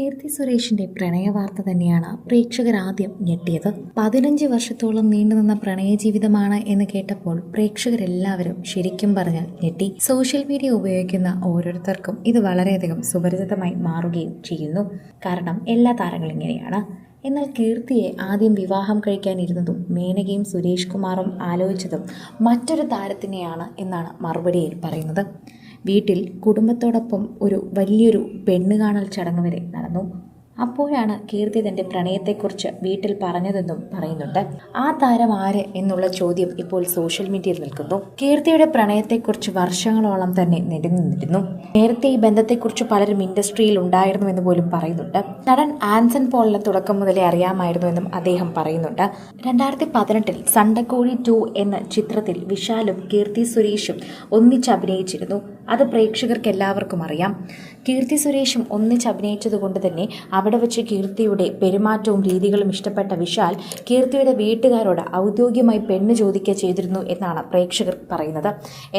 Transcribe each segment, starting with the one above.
കീർത്തി സുരേഷിന്റെ പ്രണയവാർത്ത തന്നെയാണ് പ്രേക്ഷകർ ആദ്യം ഞെട്ടിയത്. പതിനഞ്ച് വർഷത്തോളം നീണ്ടുനിന്ന പ്രണയ ജീവിതമാണ് എന്ന് കേട്ടപ്പോൾ പ്രേക്ഷകരെല്ലാവരും ശരിക്കും പറഞ്ഞാൽ ഞെട്ടി. സോഷ്യൽ മീഡിയ ഉപയോഗിക്കുന്ന ഓരോരുത്തർക്കും ഇത് വളരെയധികം സുപരിചിതമായി മാറുകയും ചെയ്യുന്നു. കാരണം എല്ലാ താരങ്ങളും ഇങ്ങനെയാണ്. എന്നാൽ കീർത്തിയെ ആദ്യം വിവാഹം കഴിക്കാനിരുന്നതും മേനകയും സുരേഷ് കുമാറും ആലോചിച്ചതും മറ്റൊരു താരത്തിനെയാണ് എന്നാണ് മറുപടിയിൽ പറയുന്നത്. വീട്ടിൽ കുടുംബത്തോടൊപ്പം ഒരു വലിയൊരു പെണ്ണ് കാണൽ ചടങ്ങ് വരെ നടന്നു. അപ്പോഴാണ് കീർത്തി തന്റെ പ്രണയത്തെക്കുറിച്ച് വീട്ടിൽ പറഞ്ഞതെന്നും പറയുന്നുണ്ട്. ആ താരം ആര് എന്നുള്ള ചോദ്യം ഇപ്പോൾ സോഷ്യൽ മീഡിയയിൽ നിൽക്കുന്നു. കീർത്തിയുടെ പ്രണയത്തെക്കുറിച്ച് വർഷങ്ങളോളം തന്നെ നെടുന്നിരുന്നു നേരത്തെ ഈ ബന്ധത്തെക്കുറിച്ച് പലരും ഇൻഡസ്ട്രിയിൽ ഉണ്ടായിരുന്നു എന്ന് പോലും പറയുന്നുണ്ട്. നടൻ ആൻസൺ പോളിന് തുടക്കം മുതലേ അറിയാമായിരുന്നുവെന്നും അദ്ദേഹം പറയുന്നുണ്ട്. രണ്ടായിരത്തി പതിനെട്ടിൽ സണ്ടക്കോഴി ടു എന്ന ചിത്രത്തിൽ വിശാലും കീർത്തി സുരേഷും ഒന്നിച്ച് അഭിനയിച്ചിരുന്നു. അത് പ്രേക്ഷകർക്ക് എല്ലാവർക്കും അറിയാം. കീർത്തി സുരേഷും ഒന്നിച്ച് അഭിനയിച്ചതുകൊണ്ട് തന്നെ അവിടെ വെച്ച് കീർത്തിയുടെ പെരുമാറ്റവും രീതികളും ഇഷ്ടപ്പെട്ട വിശാൽ കീർത്തിയുടെ വീട്ടുകാരോട് ഔദ്യോഗികമായി പെണ്ണ് ചോദിക്കുക ചെയ്തിരുന്നു എന്നാണ് പ്രേക്ഷകർ പറയുന്നത്.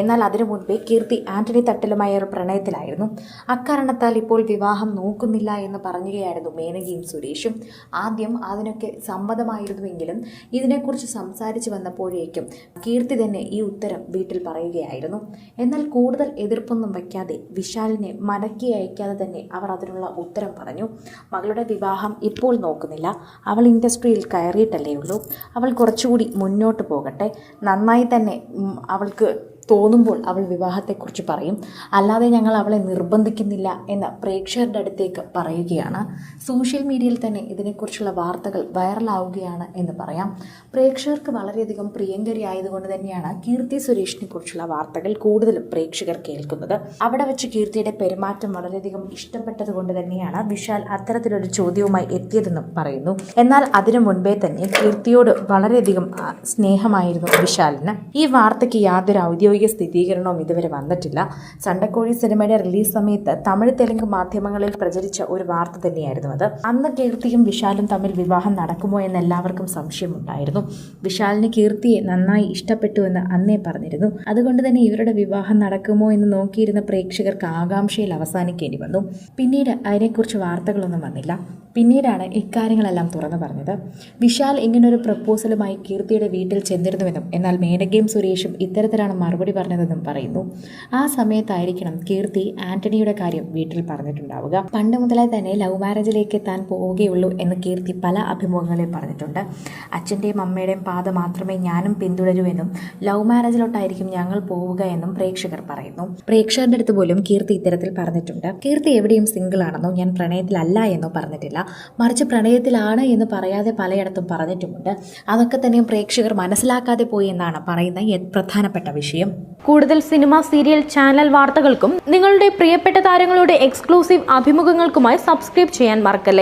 എന്നാൽ അതിനു മുൻപേ കീർത്തി ആന്റണി തട്ടലുമായ ഒരു പ്രണയത്തിലായിരുന്നു. അക്കാരണത്താൽ ഇപ്പോൾ വിവാഹം നോക്കുന്നില്ല എന്ന് പറയുകയായിരുന്നു മേനകയും സുരേഷും. ആദ്യം അതിനൊക്കെ സമ്മതമായിരുന്നുവെങ്കിലും ഇതിനെക്കുറിച്ച് സംസാരിച്ചു വന്നപ്പോഴേക്കും കീർത്തി തന്നെ ഈ ഉത്തരം വീട്ടിൽ പറയുകയായിരുന്നു. എന്നാൽ കൂടുതൽ എതിർപ്പൊന്നും വയ്ക്കാതെ വിശാലിനെ മടക്കി അയക്കാതെ തന്നെ അവർ അതിനുള്ള ഉത്തരം പറഞ്ഞു. മകളുടെ വിവാഹം ഇപ്പോൾ നോക്കുന്നില്ല. അവൾ ഇൻഡസ്ട്രിയിൽ കയറിയിട്ടല്ലേ ഉള്ളൂ. അവൾ കുറച്ചുകൂടി മുന്നോട്ട് പോകട്ടെ. നന്നായി തന്നെ അവൾക്ക് തോന്നുമ്പോൾ അവൾ വിവാഹത്തെക്കുറിച്ച് പറയും. അല്ലാതെ ഞങ്ങൾ അവളെ നിർബന്ധിക്കുന്നില്ല എന്ന് പ്രേക്ഷകരുടെ അടുത്തേക്ക് പറയുകയാണ്. സോഷ്യൽ മീഡിയയിൽ തന്നെ ഇതിനെക്കുറിച്ചുള്ള വാർത്തകൾ വൈറലാവുകയാണ് എന്ന് പറയാം. പ്രേക്ഷകർക്ക് വളരെയധികം പ്രിയങ്കരി ആയതുകൊണ്ട് തന്നെയാണ് കീർത്തി സുരേഷിനെ കുറിച്ചുള്ള വാർത്തകൾ കൂടുതലും പ്രേക്ഷകർ കേൾക്കുന്നത്. അവിടെ വെച്ച് കീർത്തിയുടെ പെരുമാറ്റം വളരെയധികം ഇഷ്ടപ്പെട്ടത് കൊണ്ട് തന്നെയാണ് വിശാൽ അത്തരത്തിലൊരു ചോദ്യവുമായി എത്തിയതെന്നും പറയുന്നു. എന്നാൽ അതിനു മുൻപേ തന്നെ കീർത്തിയോട് വളരെയധികം സ്നേഹമായിരുന്നു വിശാലിന്. ഈ വാർത്തയ്ക്ക് യാതൊരു ഔദ്യോഗിക സ്ഥിരീകരണവും ഇതുവരെ വന്നിട്ടില്ല. ചണ്ടക്കോഴി സിനിമയുടെ റിലീസ് സമയത്ത് തമിഴ് തെലുങ്ക് മാധ്യമങ്ങളിൽ പ്രചരിച്ച ഒരു വാർത്ത തന്നെയായിരുന്നു അത്. അന്ന് കീർത്തിയും വിശാലും തമ്മിൽ വിവാഹം നടക്കുമോ എന്ന് എല്ലാവർക്കും സംശയമുണ്ടായിരുന്നു. വിശാലിന് കീർത്തിയെ നന്നായി ഇഷ്ടപ്പെട്ടു എന്ന് അന്നേ പറഞ്ഞിരുന്നു. അതുകൊണ്ട് തന്നെ ഇവരുടെ വിവാഹം നടക്കുമോ എന്ന് നോക്കിയിരുന്ന പ്രേക്ഷകർക്ക് ആകാംക്ഷയിൽ അവസാനിക്കേണ്ടി വന്നു. പിന്നീട് അതിനെക്കുറിച്ച് വാർത്തകളൊന്നും വന്നില്ല. പിന്നീടാണ് ഇക്കാര്യങ്ങളെല്ലാം തുറന്നു പറഞ്ഞത്. വിശാൽ ഇങ്ങനൊരു പ്രപ്പോസലുമായി കീർത്തിയുടെ വീട്ടിൽ ചെന്നിരുന്നുവെന്നും എന്നാൽ മേനകയും സുരേഷും ഇത്തരത്തിലാണ് മറുപടി പറഞ്ഞതെന്നും പറയുന്നു. ആ സമയത്തായിരിക്കണം കീർത്തി ആന്റണിയുടെ കാര്യം വീട്ടിൽ പറഞ്ഞിട്ടുണ്ടാവുക. പണ്ട് മുതലേ തന്നെ ലവ് മാരേജിലേക്ക് താൻ പോവുകയുള്ളൂ എന്ന് കീർത്തി പല അഭിമുഖങ്ങളിൽ പറഞ്ഞിട്ടുണ്ട്. അച്ഛന്റെയും അമ്മയുടെയും പാത മാത്രമേ ഞാനും പിന്തുടരൂ എന്നും ലവ് മാരേജിലോട്ടായിരിക്കും ഞങ്ങൾ പോവുക എന്നും പ്രേക്ഷകർ പറയുന്നു. പ്രേക്ഷകരുടെ അടുത്ത് പോലും കീർത്തി ഇത്തരത്തിൽ പറഞ്ഞിട്ടുണ്ട്. കീർത്തി എവിടെയും സിംഗിൾ ആണെന്നോ ഞാൻ പ്രണയത്തിലല്ല എന്നോ പറഞ്ഞിട്ടില്ല. മറിച്ച് പ്രണയത്തിലാണ് എന്ന് പറയാതെ പലയിടത്തും പറഞ്ഞിട്ടുമുണ്ട്. അതൊക്കെ തന്നെയും പ്രേക്ഷകർ മനസ്സിലാക്കാതെ പോയി എന്നാണ് പറയുന്ന പ്രധാനപ്പെട്ട വിഷയം. കൂടുതൽ സിനിമ സീരിയൽ ചാനൽ വാർത്തകൾക്കും നിങ്ങളുടെ പ്രിയപ്പെട്ട താരങ്ങളുടെ എക്സ്ക്ലൂസീവ് അഭിമുഖങ്ങൾക്കുമായി സബ്സ്ക്രൈബ് ചെയ്യാൻ മറക്കല്ലേ?